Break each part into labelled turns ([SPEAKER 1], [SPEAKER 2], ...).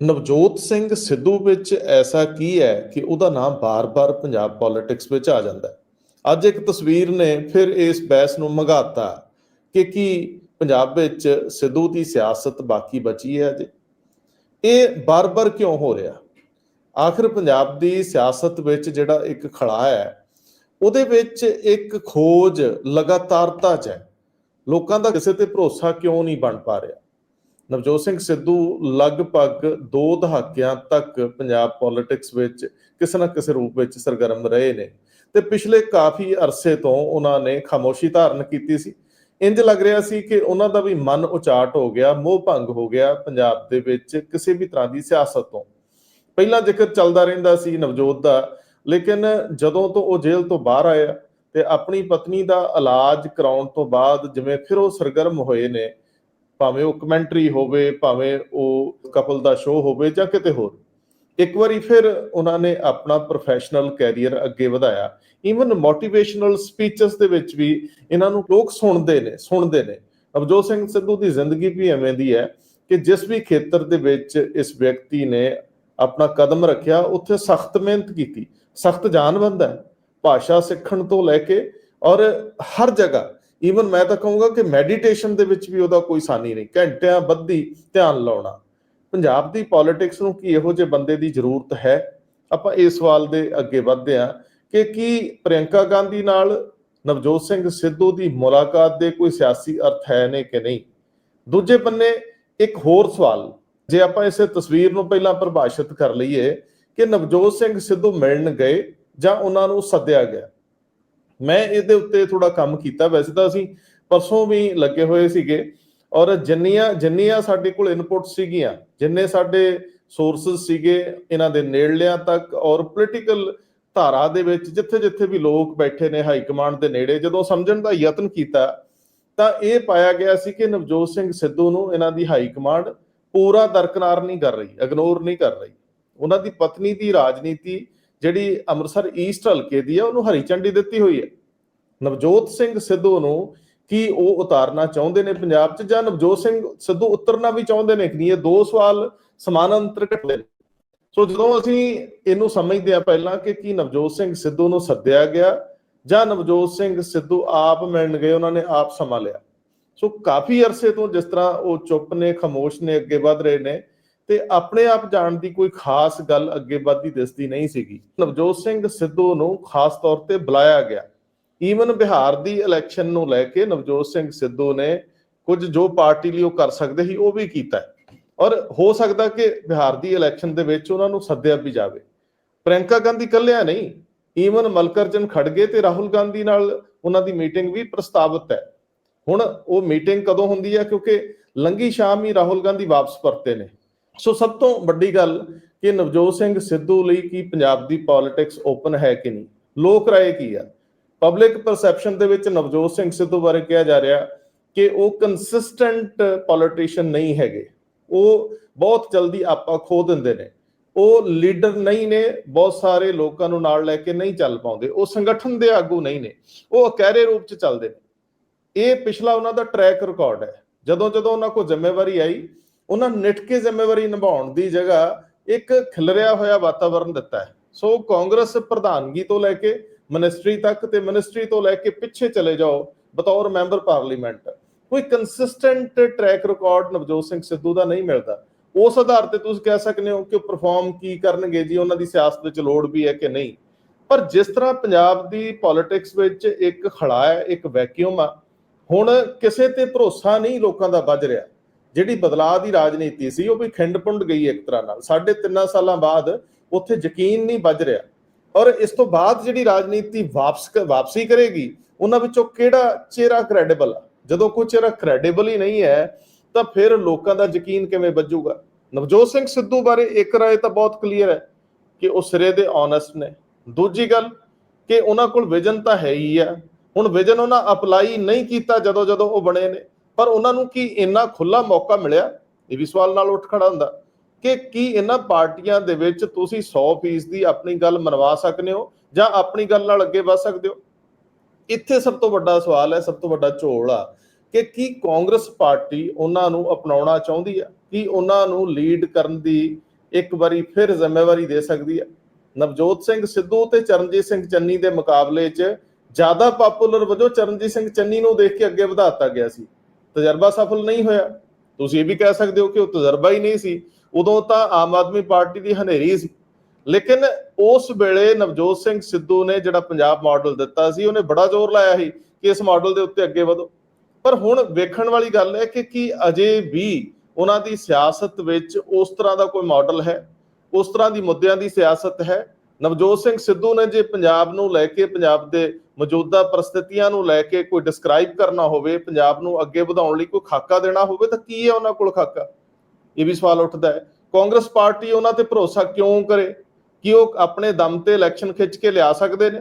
[SPEAKER 1] ਨਵਜੋਤ ਸਿੰਘ ਸਿੱਧੂ ਵਿੱਚ ਐਸਾ ਕੀ ਹੈ ਕਿ ਉਹਦਾ ਨਾਮ ਬਾਰ-ਬਾਰ ਪੰਜਾਬ ਪੋਲਿਟਿਕਸ ਵਿੱਚ ਆ ਜਾਂਦਾ ਹੈ। ਅੱਜ ਇੱਕ ਤਸਵੀਰ ਨੇ ਫਿਰ ਇਸ ਬਹਿਸ ਨੂੰ ਮਗਾਤਾ ਕਿ ਕੀ ਪੰਜਾਬ ਵਿੱਚ ਸਿੱਧੂ ਦੀ ਸਿਆਸਤ ਬਾਕੀ ਬਚੀ ਹੈ ਅਜੇ। ਇਹ ਬਾਰ-ਬਾਰ ਕਿਉਂ ਹੋ ਰਿਹਾ? ਆਖਰ ਪੰਜਾਬ ਦੀ ਸਿਆਸਤ ਵਿੱਚ ਜਿਹੜਾ ਇੱਕ ਖੜਾ ਹੈ, ਉਹਦੇ ਵਿੱਚ ਇੱਕ ਖੋਜ ਲਗਾਤਾਰਤਾ ਚ ਹੈ। ਲੋਕਾਂ ਦਾ ਕਿਸੇ ਤੇ ਭਰੋਸਾ ਕਿਉਂ ਨਹੀਂ ਬਣ ਪਾ ਰਿਹਾ? ਨਵਜੋਤ ਸਿੰਘ ਸਿੱਧੂ ਲਗਭਗ 2 ਦਹਾਕਿਆਂ ਤੱਕ ਪੰਜਾਬ ਪੋਲਿਟਿਕਸ ਵਿੱਚ ਕਿਸੇ ਨਾ ਕਿਸੇ ਰੂਪ ਵਿੱਚ ਸਰਗਰਮ ਰਹੇ ਨੇ। ਤੇ ਪਿਛਲੇ ਕਾਫੀ ਅਰਸੇ ਤੋਂ ਉਹਨਾਂ ਨੇ ਖਾਮੋਸ਼ੀ ਧਾਰਨ ਕੀਤੀ ਸੀ। ਇੰਜ ਲੱਗ ਰਿਹਾ ਸੀ ਕਿ ਉਹਨਾਂ ਦਾ ਵੀ ਮਨ ਉਚਾਟ ਹੋ ਗਿਆ, ਮੋਹ ਭੰਗ ਹੋ ਗਿਆ ਪੰਜਾਬ ਦੇ ਵਿੱਚ ਕਿਸੇ ਵੀ ਤਰ੍ਹਾਂ ਦੀ ਸਿਆਸਤ ਤੋਂ। ਪਹਿਲਾਂ ਜ਼ਿਕਰ ਚੱਲਦਾ ਰਹਿੰਦਾ ਸੀ ਨਵਜੋਤ ਦਾ, ਲੇਕਿਨ ਜਦੋਂ ਤੋਂ ਉਹ ਜੇਲ੍ਹ ਤੋਂ ਬਾਹਰ ਆਇਆ ਤੇ ਆਪਣੀ ਪਤਨੀ ਦਾ ਇਲਾਜ ਕਰਾਉਣ ਤੋਂ ਬਾਅਦ ਜਿਵੇਂ ਫਿਰ ਉਹ ਸਰਗਰਮ ਹੋਏ ਨੇ ਭਾਵੇਂ ਉਹ ਕਮੈਂਟਰੀ ਹੋਵੇ, ਭਾਵੇਂ ਉਹ ਕਪਲ ਦਾ ਸ਼ੋਅ ਹੋਵੇ ਜਾਂ ਕਿਤੇ ਹੋਰ। ਇੱਕ ਵਾਰੀ ਫਿਰ ਉਹਨਾਂ ਨੇ ਆਪਣਾ ਪ੍ਰੋਫੈਸ਼ਨਲ ਕੈਰੀਅਰ ਅੱਗੇ ਵਧਾਇਆ। ਈਵਨ ਮੋਟੀਵੇਸ਼ਨਲ ਸਪੀਚਸ ਦੇ ਵਿੱਚ ਵੀ ਇਹਨਾਂ ਨੂੰ ਲੋਕ ਸੁਣਦੇ ਨੇ ਸੁਣਦੇ ਨੇ। ਨਵਜੋਤ ਸਿੰਘ ਸਿੱਧੂ ਦੀ ਜ਼ਿੰਦਗੀ ਵੀ ਐਵੇਂ ਦੀ ਹੈ ਕਿ ਜਿਸ ਵੀ ਖੇਤਰ ਦੇ ਵਿੱਚ ਇਸ ਵਿਅਕਤੀ ਨੇ ਆਪਣਾ ਕਦਮ ਰੱਖਿਆ, ਉੱਥੇ ਸਖਤ ਮਿਹਨਤ ਕੀਤੀ। ਸਖਤ ਜਾਨਬੰਦ ਹੈ। ਭਾਸ਼ਾ ਸਿੱਖਣ ਤੋਂ ਲੈ ਕੇ ਔਰ ਹਰ ਜਗ੍ਹਾ ਈਵਨ ਮੈਂ ਤਾਂ ਕਹੂੰਗਾ ਕਿ ਮੈਡੀਟੇਸ਼ਨ ਦੇ ਵਿੱਚ ਵੀ ਉਹਦਾ ਕੋਈ ਸਾਨੀ ਨਹੀਂ। ਘੰਟਿਆਂ ਬੱਧੀ ਧਿਆਨ ਲਾਉਣਾ। ਪੰਜਾਬ ਦੀ ਪੋਲਿਟਿਕਸ ਨੂੰ ਕੀ ਇਹੋ ਜਿਹੇ ਬੰਦੇ ਦੀ ਜ਼ਰੂਰਤ ਹੈ? ਆਪਾਂ ਇਸ ਸਵਾਲ ਦੇ ਅੱਗੇ ਵਧਦੇ ਹਾਂ ਕਿ ਕੀ ਪ੍ਰਿਯੰਕਾ ਗਾਂਧੀ ਨਾਲ ਨਵਜੋਤ ਸਿੰਘ ਸਿੱਧੂ ਦੀ ਮੁਲਾਕਾਤ ਦੇ ਕੋਈ ਸਿਆਸੀ ਅਰਥ ਹੈ ਨੇ ਕਿ ਨਹੀਂ? ਦੂਜੇ ਬੰਨੇ ਇੱਕ ਹੋਰ ਸਵਾਲ। ਜੇ ਆਪਾਂ ਇਸੇ ਤਸਵੀਰ ਨੂੰ ਪਹਿਲਾਂ ਪਰਿਭਾਸ਼ਿਤ ਕਰ ਲਈਏ ਕਿ ਨਵਜੋਤ ਸਿੰਘ ਸਿੱਧੂ ਮਿਲਣ ਗਏ ਜਾਂ ਉਹਨਾਂ ਨੂੰ ਸੱਦਿਆ ਗਿਆ। ਮੈਂ ਇਹਦੇ ਉੱਤੇ ਥੋੜਾ ਕੰਮ ਕੀਤਾ। ਵੈਸੇ ਤਾਂ ਅਸੀਂ ਪਰਸੋਂ ਵੀ ਲੱਗੇ ਹੋਏ ਸੀਗੇ ਔਰ ਜਿੰਨੀਆਂ ਜਿੰਨੀਆਂ ਸਾਡੇ ਕੋਲ ਇਨਪੁਟ ਸੀਗੀਆਂ, ਜਿੰਨੇ ਸਾਡੇ ਸੋਰਸਸ ਸੀਗੇ, ਇਹਨਾਂ ਦੇ ਨੇੜਲਿਆਂ ਤੱਕ ਔਰ ਪੋਲੀਟੀਕਲ ਧਾਰਾ ਦੇ ਵਿੱਚ ਜਿੱਥੇ ਜਿੱਥੇ ਵੀ ਲੋਕ ਬੈਠੇ ਨੇ ਹਾਈ ਕਮਾਂਡ ਦੇ ਨੇੜੇ, ਜਦੋਂ ਸਮਝਣ ਦਾ ਯਤਨ ਕੀਤਾ, ਤਾਂ ਇਹ ਪਾਇਆ ਗਿਆ ਸੀ ਕਿ ਨਵਜੋਤ ਸਿੰਘ ਸਿੱਧੂ ਨੂੰ ਇਹਨਾਂ ਦੀ ਹਾਈ ਕਮਾਂਡ ਪੂਰਾ ਦਰਕਨਾਰ ਨਹੀਂ ਕਰ ਰਹੀ ਇਗਨੋਰ ਨਹੀਂ ਕਰ ਰਹੀ। ਉਹਨਾਂ ਦੀ ਪਤਨੀ ਦੀ ਰਾਜਨੀਤੀ ਜਿਹੜੀ ਅੰਮ੍ਰਿਤਸਰ ਈਸਟ ਹਲਕੇ ਦੀ ਹੈ ਉਹਨੂੰ ਹਰੀ ਝੰਡੀ ਦਿੱਤੀ ਹੋਈ ਹੈ ਨਵਜੋਤ ਸਿੰਘ ਸਿੱਧੂ ਨੂੰ ਕੀ ਉਹ ਉਤਾਰਨਾ ਚਾਹੁੰਦੇ ਨੇ ਪੰਜਾਬ 'ਚ? ਜਾਂ ਨਵਜੋਤ ਸਿੰਘ ਸਿੱਧੂ ਉਤਰਨਾ ਵੀ ਚਾਹੁੰਦੇ ਨੇ ਕਿ ਨਹੀਂ? ਇਹ ਦੋ ਸਵਾਲ ਸਮਾਨਾਂਤਰ ਘਟਦੇ ਨੇ। ਸੋ ਜਦੋਂ ਅਸੀਂ ਇਹਨੂੰ ਸਮਝਦੇ ਆ ਪਹਿਲਾਂ ਕਿ ਕੀ ਨਵਜੋਤ ਸਿੰਘ ਸਿੱਧੂ ਨੂੰ ਸੱਦਿਆ ਗਿਆ ਜਾਂ ਨਵਜੋਤ ਸਿੰਘ ਸਿੱਧੂ ਆਪ ਮਿਲਣ ਗਏ, ਉਹਨਾਂ ਨੇ ਆਪ ਸਮਾਂ ਲਿਆ। ਸੋ ਕਾਫੀ ਅਰਸੇ ਤੋਂ ਜਿਸ ਤਰ੍ਹਾਂ ਉਹ ਚੁੱਪ ਨੇ, ਖਾਮੋਸ਼ ਨੇ, ਅੱਗੇ ਵਧ ਰਹੇ ਨੇ ਤੇ ਆਪਣੇ ਆਪ ਜਾਣ ਦੀ ਕੋਈ ਖਾਸ ਗੱਲ ਅੱਗੇ ਵੱਧਦੀ ਦਿਸਦੀ ਨਹੀਂ ਸੀਗੀ। ਨਵਜੋਤ ਸਿੰਘ ਸਿੱਧੂ ਨੂੰ ਖਾਸ ਤੌਰ ਤੇ ਬੁਲਾਇਆ ਗਿਆ। ਈਵਨ ਬਿਹਾਰ ਦੀ ਇਲੈਕਸ਼ਨ ਨੂੰ ਲੈ ਕੇ ਨਵਜੋਤ ਸਿੰਘ ਸਿੱਧੂ ਨੇ ਕੁਝ ਜੋ ਪਾਰਟੀ ਲਈ ਉਹ ਕਰ ਸਕਦੇ ਸੀ, ਉਹ ਵੀ ਕੀਤਾ ਔਰ ਹੋ ਸਕਦਾ ਕਿ ਬਿਹਾਰ ਦੀ ਇਲੈਕਸ਼ਨ ਦੇ ਵਿੱਚ ਉਹਨਾਂ ਨੂੰ ਸੱਦਿਆ ਵੀ ਜਾਵੇ। ਪ੍ਰਿੰਕਾ ਗਾਂਧੀ ਕੱਲਿਆ ਨਹੀਂ, ਈਵਨ ਮਲਕਰਜਨ ਖੜਗੇ ਤੇ ਰਾਹੁਲ ਗਾਂਧੀ ਨਾਲ ਉਹਨਾਂ ਦੀ ਮੀਟਿੰਗ ਵੀ ਪ੍ਰਸਤਾਵਿਤ ਹੈ। ਹੁਣ ਉਹ ਮੀਟਿੰਗ ਕਦੋਂ ਹੁੰਦੀ ਹੈ? ਕਿਉਂਕਿ ਲੰਗੀ ਸ਼ਾਮ ਹੀ ਰਾਹੁਲ ਗਾਂਧੀ ਵਾਪਸ ਪਰਤੇ ਨੇ। ਸੋ ਸਭ ਤੋਂ ਵੱਡੀ ਗੱਲ ਕਿ ਨਵਜੋਤ ਸਿੰਘ ਸਿੱਧੂ ਲਈ ਕੀ ਪੰਜਾਬ ਦੀ ਪੋਲਿਟਿਕਸ ਓਪਨ ਹੈ ਕਿ ਨਹੀਂ? ਲੋਕ ਰਾਏ ਕੀ ਆ? ਪਬਲਿਕ ਪਰਸੈਪਸ਼ਨ ਦੇ ਵਿੱਚ ਨਵਜੋਤ ਸਿੰਘ ਸਿੱਧੂ ਬਾਰੇ ਕਿਹਾ ਜਾ ਰਿਹਾ ਕਿ ਉਹ ਕੰਸਿਸਟੈਂਟ ਪੋਲੀਟੀਸ਼ੀਅਨ ਨਹੀਂ ਹੈਗੇ। ਉਹ ਬਹੁਤ ਜਲਦੀ ਆਪਾ ਖੋ ਦਿੰਦੇ ਨੇ। ਉਹ ਲੀਡਰ ਨਹੀਂ ਨੇ, ਬਹੁਤ ਸਾਰੇ ਲੋਕਾਂ ਨੂੰ ਨਾਲ ਲੈ ਕੇ ਨਹੀਂ ਚੱਲ ਪਾਉਂਦੇ। ਉਹ ਸੰਗਠਨ ਦੇ ਆਗੂ ਨਹੀਂ ਨੇ। ਉਹ ਅਕਹਿਰੇ ਰੂਪ ਚ ਚੱਲਦੇ ਨੇ। ਇਹ ਪਿਛਲਾ ਉਹਨਾਂ ਦਾ ਟਰੈਕ ਰਿਕਾਰਡ ਹੈ। ਜਦੋਂ ਜਦੋਂ ਉਹਨਾਂ ਕੋਲ ਜ਼ਿੰਮੇਵਾਰੀ ਆਈ ਉਹਨਾਂ ਨਿਠ ਕੇ ਜ਼ਿੰਮੇਵਾਰੀ ਨਿਭਾਉਣ ਦੀ ਜਗ੍ਹਾ ਇੱਕ ਖਿਲਰਿਆ ਹੋਇਆ ਵਾਤਾਵਰਣ ਦਿੱਤਾ ਹੈ। ਸੋ ਕਾਂਗਰਸ ਪ੍ਰਧਾਨਗੀ ਤੋਂ ਲੈ ਕੇ ਮਿਨਿਸਟਰੀ ਤੱਕ ਤੇ ਮਿਨਿਸਟਰੀ ਤੋਂ ਲੈ ਕੇ ਪਿੱਛੇ ਚਲੇ ਜਾਓ, ਬਤੌਰ ਮੈਂਬਰ ਪਾਰਲੀਮੈਂਟ। ਕੋਈ consistent track record Navjot Singh Sidhu ਦਾ ਨਹੀਂ ਮਿਲਦਾ। ਉਸ ਆਧਾਰ ਤੇ ਤੁਸੀਂ ਕਹਿ ਸਕਦੇ ਹੋ ਕਿ ਉਹ ਪਰਫਾਰਮ ਕੀ ਕਰਨਗੇ, ਜੀ ਉਹਨਾਂ ਦੀ ਸਿਆਸਤ ਵਿੱਚ ਲੋੜ ਵੀ ਹੈ ਕਿ ਨਹੀਂ। ਪਰ ਜਿਸ ਤਰ੍ਹਾਂ ਪੰਜਾਬ ਦੀ ਪੋਲਿਟਿਕਸ ਵਿੱਚ ਇੱਕ ਖੜਾ ਹੈ, ਇੱਕ ਵੈਕਿਊਮ ਆ, ਹੁਣ ਕਿਸੇ ਤੇ ਭਰੋਸਾ ਨਹੀਂ ਲੋਕਾਂ ਦਾ ਵੱਜ ਰਿਹਾ। ਜਿਹੜੀ ਬਦਲਾਅ ਦੀ ਰਾਜਨੀਤੀ ਸੀ, ਉਹ ਵੀ ਖਿੰਡਪੁੰਡ ਗਈ ਇੱਕ ਤਰ੍ਹਾਂ ਨਾਲ। ਸਾਢੇ ਤਿੰਨਾਂ ਸਾਲਾਂ ਬਾਅਦ ਉੱਥੇ ਯਕੀਨ ਨਹੀਂ ਵੱਜ ਰਿਹਾ। ਔਰ ਇਸ ਤੋਂ ਬਾਅਦ ਜਿਹੜੀ ਰਾਜਨੀਤੀ ਵਾਪਸ ਵਾਪਸੀ ਕਰੇਗੀ, ਉਹਨਾਂ ਵਿੱਚੋਂ ਕਿਹੜਾ ਚਿਹਰਾ ਕ੍ਰੈਡੀਬਲ ਆ? ਜਦੋਂ ਕੋਈ ਚਿਹਰਾ ਕ੍ਰੈਡੀਬਲ ਹੀ ਨਹੀਂ ਹੈ, ਤਾਂ ਫਿਰ ਲੋਕਾਂ ਦਾ ਯਕੀਨ ਕਿਵੇਂ ਵੱਜੂਗਾ? ਨਵਜੋਤ ਸਿੰਘ ਸਿੱਧੂ ਬਾਰੇ ਇੱਕ ਰਾਏ ਤਾਂ ਬਹੁਤ ਕਲੀਅਰ ਹੈ ਕਿ ਉਹ ਸਿਰੇ ਦੇ ਓਨੈਸਟ ਨੇ। ਦੂਜੀ ਗੱਲ ਕਿ ਉਹਨਾਂ ਕੋਲ ਵਿਜ਼ਨ ਤਾਂ ਹੈ ਹੀ ਆ। ਹੁਣ ਵਿਜ਼ਨ ਉਹਨਾਂ ਅਪਲਾਈ ਨਹੀਂ ਕੀਤਾ ਜਦੋਂ ਜਦੋਂ ਉਹ ਬਣੇ ਨੇ। ਪਰ ਉਹਨਾਂ ਨੂੰ ਕੀ ਇੰਨਾ ਖੁੱਲਾ ਮੌਕਾ ਮਿਲਿਆ? ਇਹ ਵੀ ਸਵਾਲ ਨਾਲ ਉੱਠ ਖੜਾ ਹੁੰਦਾ। ਕਿ ਕੀ ਇਹਨਾਂ ਪਾਰਟੀਆਂ ਦੇ ਵਿੱਚ ਤੁਸੀਂ 100% ਦੀ ਆਪਣੀ ਗੱਲ ਮਨਵਾ ਸਕਦੇ ਹੋ ਜਾਂ ਆਪਣੀ ਗੱਲ ਨਾਲ ਅੱਗੇ ਵਧ ਸਕਦੇ ਹੋ? ਇੱਥੇ ਸਭ ਤੋਂ ਵੱਡਾ ਸਵਾਲ ਹੈ, ਸਭ ਤੋਂ ਵੱਡਾ ਝੋਲ ਆ ਕਿ ਕੀ ਕਾਂਗਰਸ ਪਾਰਟੀ ਉਹਨਾਂ ਨੂੰ ਅਪਣਾਉਣਾ ਚਾਹੁੰਦੀ ਹੈ ਕੀ ਉਹਨਾਂ ਨੂੰ ਲੀਡ ਕਰਨ ਦੀ ਇੱਕ ਵਾਰੀ ਫਿਰ ਜ਼ਿੰਮੇਵਾਰੀ ਦੇ ਸਕਦੀ ਹੈ ਨਵਜੋਤ ਸਿੰਘ ਸਿੱਧੂ ਤੇ ਚਰਨਜੀਤ ਸਿੰਘ ਚੰਨੀ ਦੇ ਮੁਕਾਬਲੇ 'ਚ ਜ਼ਿਆਦਾ ਪਪੂਲਰ ਵਜੋਂ ਚਰਨਜੀਤ ਸਿੰਘ ਚੰਨੀ ਨੂੰ ਦੇਖ ਕੇ ਅੱਗੇ ਵਧਾਤਾ ਗਿਆ ਸੀ। ਤਜਰਬਾ ਸਫਲ ਨਹੀਂ ਹੋਇਆ। ਤੁਸੀਂ ਇਹ ਵੀ ਕਹਿ ਸਕਦੇ ਹੋ ਕਿ ਉਹ ਤਜਰਬਾ ਹੀ ਨਹੀਂ ਸੀ। ਉਦੋਂ ਤਾਂ ਆਮ ਆਦਮੀ ਪਾਰਟੀ ਦੀ ਹਨੇਰੀ ਸੀ। ਲੇਕਿਨ ਉਸ ਵੇਲੇ ਨਵਜੋਤ ਸਿੰਘ ਸਿੱਧੂ ਨੇ ਜਿਹੜਾ ਪੰਜਾਬ ਮਾਡਲ ਦਿੱਤਾ ਸੀ, ਉਹਨੇ ਬੜਾ ਜ਼ੋਰ ਲਾਇਆ ਸੀ ਕਿ ਇਸ ਮਾਡਲ ਦੇ ਉੱਤੇ ਅੱਗੇ ਵਧੋ। ਪਰ ਹੁਣ ਵੇਖਣ ਵਾਲੀ ਗੱਲ ਹੈ ਕਿ ਕੀ ਅਜੇ ਵੀ ਉਹਨਾਂ ਦੀ ਸਿਆਸਤ ਵਿੱਚ ਉਸ ਤਰ੍ਹਾਂ ਦਾ ਕੋਈ ਮਾਡਲ ਹੈ? ਉਸ ਤਰ੍ਹਾਂ ਦੀ ਮੁੱਦਿਆਂ ਦੀ ਸਿਆਸਤ ਹੈ? ਨਵਜੋਤ ਸਿੰਘ ਸਿੱਧੂ ਨੇ ਜੇ ਪੰਜਾਬ ਨੂੰ ਲੈ ਕੇ ਪੰਜਾਬ ਦੇ ਮੌਜੂਦਾ ਪਰਿਸਥਿਤੀਆਂ ਨੂੰ ਲੈ ਕੇ ਕੋਈ ਡਿਸਕ੍ਰਾਈਬ ਕਰਨਾ ਹੋਵੇ, ਪੰਜਾਬ ਨੂੰ ਅੱਗੇ ਵਧਾਉਣ ਲਈ ਕੋਈ ਖਾਕਾ ਦੇਣਾ ਹੋਵੇ, ਤਾਂ ਕੀ ਹੈ ਉਹਨਾਂ ਕੋਲ ਖਾਕਾ? ਇਹ ਵੀ ਸਵਾਲ ਉੱਠਦਾ ਹੈ। ਕਾਂਗਰਸ ਪਾਰਟੀ ਉਹਨਾਂ ਤੇ ਭਰੋਸਾ ਕਿਉਂ ਕਰੇ? ਕਿ ਉਹ ਆਪਣੇ ਦਮ ਤੇ ਇਲੈਕਸ਼ਨ ਖਿੱਚ ਕੇ ਲਿਆ ਸਕਦੇ ਨੇ?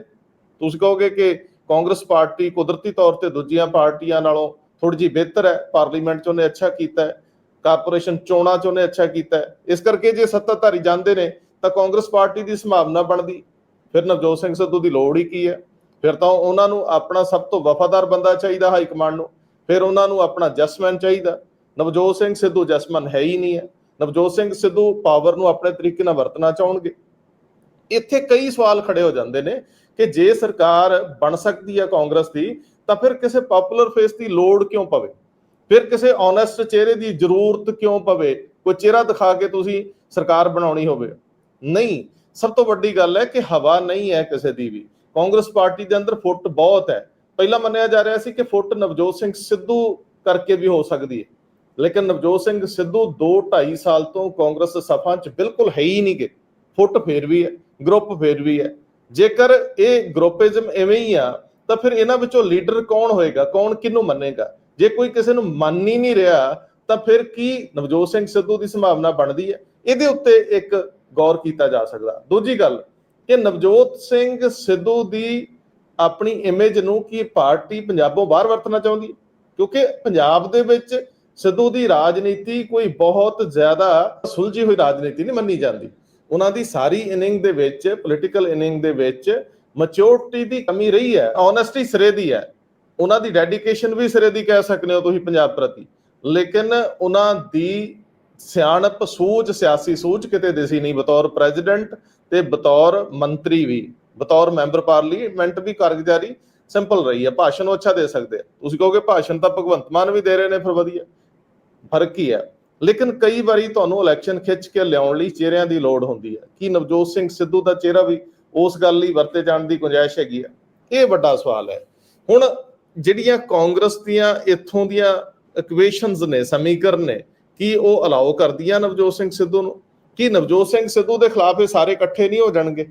[SPEAKER 1] ਤੁਸੀਂ ਕਹੋਗੇ ਕਿ ਕਾਂਗਰਸ ਪਾਰਟੀ ਕੁਦਰਤੀ ਤੌਰ ਤੇ ਦੂਜੀਆਂ ਪਾਰਟੀਆਂ ਨਾਲੋਂ ਥੋੜੀ ਜਿਹੀ ਬਿਹਤਰ ਹੈ। ਪਾਰਲੀਮੈਂਟ 'ਚ ਉਹਨੇ ਅੱਛਾ ਕੀਤਾ ਹੈ। ਕਾਰਪੋਰੇਸ਼ਨ ਚੋਣਾਂ 'ਚ ਉਹਨੇ ਅੱਛਾ ਕੀਤਾ ਹੈ। ਇਸ ਕਰਕੇ ਜੇ ਸੱਤਾਧਾਰੀ ਜਾਂਦੇ ਨੇ, ਤਾਂ ਕਾਂਗਰਸ ਪਾਰਟੀ ਦੀ ਸੰਭਾਵਨਾ ਬਣਦੀ। ਫਿਰ ਨਵਜੋਤ ਸਿੰਘ ਸਿੱਧੂ ਦੀ ਲੋੜ ਹੀ ਕੀ ਹੈ? ਫਿਰ ਤਾਂ ਉਹਨਾਂ ਨੂੰ ਆਪਣਾ ਸਭ ਤੋਂ ਵਫਾਦਾਰ ਬੰਦਾ ਚਾਹੀਦਾ ਹਾਈ ਕਮਾਂਡ ਨੂੰ, ਫਿਰ ਉਹਨਾਂ ਨੂੰ ਆਪਣਾ ਜਸਮੈਨ ਚਾਹੀਦਾ। ਨਵਜੋਤ ਸਿੰਘ ਸਿੱਧੂ ਜਸਮਨ ਹੈ ਹੀ ਨਹੀਂ ਹੈ। ਨਵਜੋਤ ਸਿੰਘ ਸਿੱਧੂ ਪਾਵਰ ਨੂੰ ਆਪਣੇ ਤਰੀਕੇ ਨਾਲ ਵਰਤਣਾ ਚਾਹਣਗੇ। ਇੱਥੇ ਕਈ ਸਵਾਲ ਖੜੇ ਹੋ ਜਾਂਦੇ ਨੇ ਕਿ ਜੇ ਸਰਕਾਰ ਬਣ ਸਕਦੀ ਹੈ ਕਾਂਗਰਸ ਦੀ, ਤਾਂ ਫਿਰ ਕਿਸੇ ਪਪੂਲਰ ਫੇਸ ਦੀ ਲੋੜ ਕਿਉਂ ਪਵੇ? ਫਿਰ ਕਿਸੇ ਓਨੈਸਟ ਚਿਹਰੇ ਦੀ ਜ਼ਰੂਰਤ ਕਿਉਂ ਪਵੇ? ਕੋਈ ਚਿਹਰਾ ਦਿਖਾ ਕੇ ਤੁਸੀਂ ਸਰਕਾਰ ਬਣਾਉਣੀ ਹੋਵੇ। ਨਹੀਂ, ਸਭ ਤੋਂ ਵੱਡੀ ਗੱਲ ਹੈ ਕਿ ਹਵਾ ਨਹੀਂ ਹੈ ਕਿਸੇ ਦੀ ਵੀ। ਕਾਂਗਰਸ ਪਾਰਟੀ ਦੇ ਅੰਦਰ ਫੁੱਟ ਬਹੁਤ ਹੈ। ਪਹਿਲਾਂ ਮੰਨਿਆ ਜਾ ਰਿਹਾ ਸੀ ਕਿ ਫੁੱਟ ਨਵਜੋਤ ਸਿੰਘ ਸਿੱਧੂ ਕਰਕੇ ਵੀ ਹੋ ਸਕਦੀ ਹੈ। ਲੇਕਿਨ ਨਵਜੋਤ ਸਿੰਘ ਸਿੱਧੂ 2 2.5 ਸਾਲ ਤੋਂ ਕਾਂਗਰਸ ਸਫਾ 'ਚ ਬਿਲਕੁਲ ਹੈ ਹੀ ਨਹੀਂ ਫੁੱਟ ਫੇਰ ਵੀ ਹੈ, ਗਰੁੱਪ ਫੇਰ ਵੀ ਹੈ। ਜੇਕਰ ਇਹ ਗਰੁੱਪਿਜ਼ਮ ਐਵੇਂ ਹੀ ਆ, ਤਾਂ ਫਿਰ ਇਹਨਾਂ ਵਿੱਚੋਂ ਲੀਡਰ ਕੌਣ ਹੋਏਗਾ? ਕੌਣ ਕਿਹਨੂੰ ਮੰਨੇਗਾ? ਜੇ ਕੋਈ ਕਿਸੇ ਨੂੰ ਮੰਨ ਹੀ ਨਹੀਂ ਰਿਹਾ, ਤਾਂ ਫਿਰ ਕੀ ਨਵਜੋਤ ਸਿੰਘ ਸਿੱਧੂ ਦੀ ਸੰਭਾਵਨਾ ਬਣਦੀ ਹੈ? ਇਹਦੇ ਉੱਤੇ ਇੱਕ ਗੌਰ ਕੀਤਾ ਜਾ ਸਕਦਾ। ਦੂਜੀ ਗੱਲ ਕਿ ਨਵਜੋਤ ਸਿੰਘ ਸਿੱਧੂ ਦੀ ਆਪਣੀ ਇਮੇਜ ਨੂੰ ਕੀ ਪਾਰਟੀ ਪੰਜਾਬੋਂ ਬਾਹਰ ਵਰਤਣਾ ਚਾਹੁੰਦੀ ਹੈ? ਕਿਉਂਕਿ ਪੰਜਾਬ ਦੇ ਵਿੱਚ ਸਿੱਧੂ ਦੀ ਰਾਜਨੀਤੀ ਕੋਈ ਬਹੁਤ ਜ਼ਿਆਦਾ ਸੁਲਝੀ ਹੋਈ ਰਾਜਨੀਤੀ ਨਹੀਂ ਮੰਨੀ ਜਾਂਦੀ। ਉਹਨਾਂ ਦੀ ਸਾਰੀ ਇਨਿੰਗ ਦੇ ਵਿੱਚ ਪੋਲੀਟੀਕਲ ਇਨਿੰਗ ਦੇ ਵਿੱਚ ਮੈਚੁਰਿਟੀ ਦੀ ਕਮੀ ਰਹੀ ਹੈ ਓਨੈਸਟੀ ਸਿਰੇ ਦੀ ਹੈ। ਉਹਨਾਂ ਦੀ ਡੈਡੀਕੇਸ਼ਨ ਵੀ ਸਿਰੇ ਦੀ ਕਹਿ ਸਕਦੇ ਹੋ ਤੁਸੀਂ ਪੰਜਾਬ ਪ੍ਰਤੀ। ਲੇਕਿਨ ਉਹਨਾਂ ਦੀ ਸਿਆਣਪ ਸੂਝ, ਸਿਆਸੀ ਸੂਝ ਕਿਤੇ ਦਿਸੀ ਨਹੀਂ। ਬਤੌਰ ਪ੍ਰੈਜ਼ੀਡੈਂਟ ਤੇ ਬਤੌਰ ਮੰਤਰੀ ਵੀ, ਬਤੌਰ ਮੈਂਬਰ ਪਾਰਲੀਮੈਂਟ ਵੀ ਕਾਰਗੁਜ਼ਾਰੀ ਸਿੰਪਲ ਰਹੀ ਹੈ, ਭਾਸ਼ਣ ਉਹ ਅੱਛਾ ਦੇ ਸਕਦੇ ਆ। ਤੁਸੀਂ ਕਹੋਗੇ ਭਾਸ਼ਣ ਤਾਂ ਭਗਵੰਤ ਮਾਨ ਵੀ ਦੇ ਰਹੇ ਨੇ ਫਿਰ ਵਧੀਆ। ਫ਼ਰਕ ਹੀ ਹੈ? ਲੇਕਿਨ ਕਈ ਵਾਰੀ ਤੁਹਾਨੂੰ ਇਲੈਕਸ਼ਨ ਖਿੱਚ ਕੇ ਲਿਆਉਣ ਲਈ ਚਿਹਰਿਆਂ ਦੀ ਲੋੜ ਹੁੰਦੀ ਹੈ। ਕੀ ਨਵਜੋਤ ਸਿੰਘ ਸਿੱਧੂ ਦਾ ਚਿਹਰਾ ਵੀ ਉਸ ਗੱਲ ਲਈ ਵਰਤੇ ਜਾਣ ਦੀ ਗੁੰਜਾਇਸ਼ ਹੈਗੀ ਹੈ? ਇਹ ਵੱਡਾ ਸਵਾਲ ਹੈ। ਹੁਣ ਜਿਹੜੀਆਂ ਕਾਂਗਰਸ ਦੀਆਂ ਇੱਥੋਂ ਦੀਆਂ ਇਕੁਏਸ਼ਨਸ ਨੇ, ਸਮੀਕਰਨ ਨੇ, ਕੀ ਉਹ ਅਲਾਉ ਕਰਦੀਆਂ ਨਵਜੋਤ ਸਿੰਘ ਸਿੱਧੂ ਨੂੰ? ਕਿ ਨਵਜੋਤ ਸਿੰਘ ਸਿੱਧੂ ਦੇ ਖਿਲਾਫ ਇਹ ਸਾਰੇ ਇਕੱਠੇ ਨਹੀਂ ਹੋ ਜਾਣਗੇ?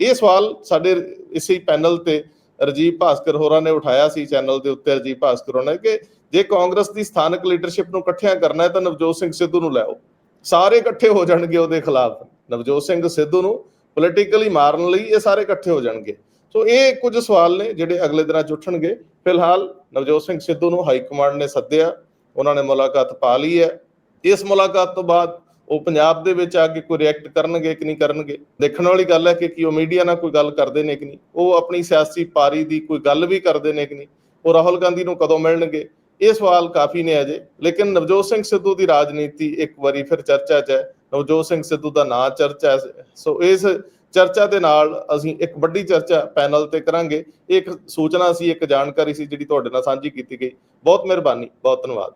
[SPEAKER 1] ਇਹ ਸਵਾਲ ਸਾਡੇ ਇਸੇ ਪੈਨਲ ਤੇ ਰਜੀਵ ਭਾਸਕਰ ਹੋਰਾਂ ਨੇ ਉਠਾਇਆ ਸੀ, ਚੈਨਲ ਦੇ ਉੱਤੇ ਰਜੀਵ ਭਾਸਕਰ ਹੋਰਾਂ ਨੇ ਕਿ ਜੇ ਕਾਂਗਰਸ ਦੀ ਸਥਾਨਕ ਲੀਡਰਸ਼ਿਪ ਨੂੰ ਇਕੱਠਿਆਂ ਕਰਨਾ ਹੈ ਤਾਂ ਨਵਜੋਤ ਸਿੰਘ ਸਿੱਧੂ ਨੂੰ ਲਿਆਓ ਸਾਰੇ ਇਕੱਠੇ ਹੋ ਜਾਣਗੇ ਉਹਦੇ ਖਿਲਾਫ। ਨਵਜੋਤ ਸਿੰਘ ਸਿੱਧੂ ਨੂੰ ਪੋਲੀਟੀਕਲੀ ਮਾਰਨ ਲਈ ਇਹ ਸਾਰੇ ਇਕੱਠੇ ਹੋ ਜਾਣਗੇ। ਸੋ ਇਹ ਕੁਝ ਸਵਾਲ ਨੇ ਜਿਹੜੇ ਅਗਲੇ ਦਿਨਾਂ 'ਚ ਉੱਠਣਗੇ। ਫਿਲਹਾਲ ਨਵਜੋਤ ਸਿੰਘ ਸਿੱਧੂ ਨੂੰ ਹਾਈ ਕਮਾਂਡ ਨੇ ਸੱਦਿਆ, ਉਹਨਾਂ ਨੇ ਮੁਲਾਕਾਤ ਪਾ ਲਈ ਹੈ। ਇਸ ਮੁਲਾਕਾਤ ਤੋਂ ਬਾਅਦ ਉਹ ਪੰਜਾਬ ਦੇ ਵਿੱਚ ਆ ਕੇ ਕੋਈ ਰਿਐਕਟ ਕਰਨਗੇ ਕਿ ਨਹੀਂ ਕਰਨਗੇ? ਦੇਖਣ ਵਾਲੀ ਗੱਲ ਹੈ ਕਿ ਕੀ ਉਹ ਮੀਡੀਆ ਨਾਲ ਕੋਈ ਗੱਲ ਕਰਦੇ ਨੇ ਕਿ ਨਹੀਂ? ਉਹ ਆਪਣੀ ਸਿਆਸੀ ਪਾਰੀ ਦੀ ਕੋਈ ਗੱਲ ਵੀ ਕਰਦੇ ਨੇ ਕਿ ਨਹੀਂ? ਉਹ ਰਾਹੁਲ ਗਾਂਧੀ ਨੂੰ ਕਦੋਂ ਮਿਲਣਗੇ? ਇਹ ਸਵਾਲ ਕਾਫੀ ਨੇ ਅਜੇ। ਲੇਕਿਨ ਨਵਜੋਤ ਸਿੰਘ ਸਿੱਧੂ ਦੀ ਰਾਜਨੀਤੀ ਇੱਕ ਵਾਰੀ ਫਿਰ ਚਰਚਾ 'ਚ ਹੈ। ਨਵਜੋਤ ਸਿੰਘ ਸਿੱਧੂ ਦਾ ਨਾਂ ਚਰਚਾ ਸੋ ਇਸ ਚਰਚਾ ਦੇ ਨਾਲ ਅਸੀਂ ਇੱਕ ਵੱਡੀ ਚਰਚਾ ਪੈਨਲ ਤੇ ਕਰਾਂਗੇ। ਇਹ ਇੱਕ ਸੂਚਨਾ ਸੀ, ਇੱਕ ਜਾਣਕਾਰੀ ਸੀ ਜਿਹੜੀ ਤੁਹਾਡੇ ਨਾਲ ਸਾਂਝੀ ਕੀਤੀ ਗਈ। ਬਹੁਤ ਮਿਹਰਬਾਨੀ, ਬਹੁਤ ਧੰਨਵਾਦ।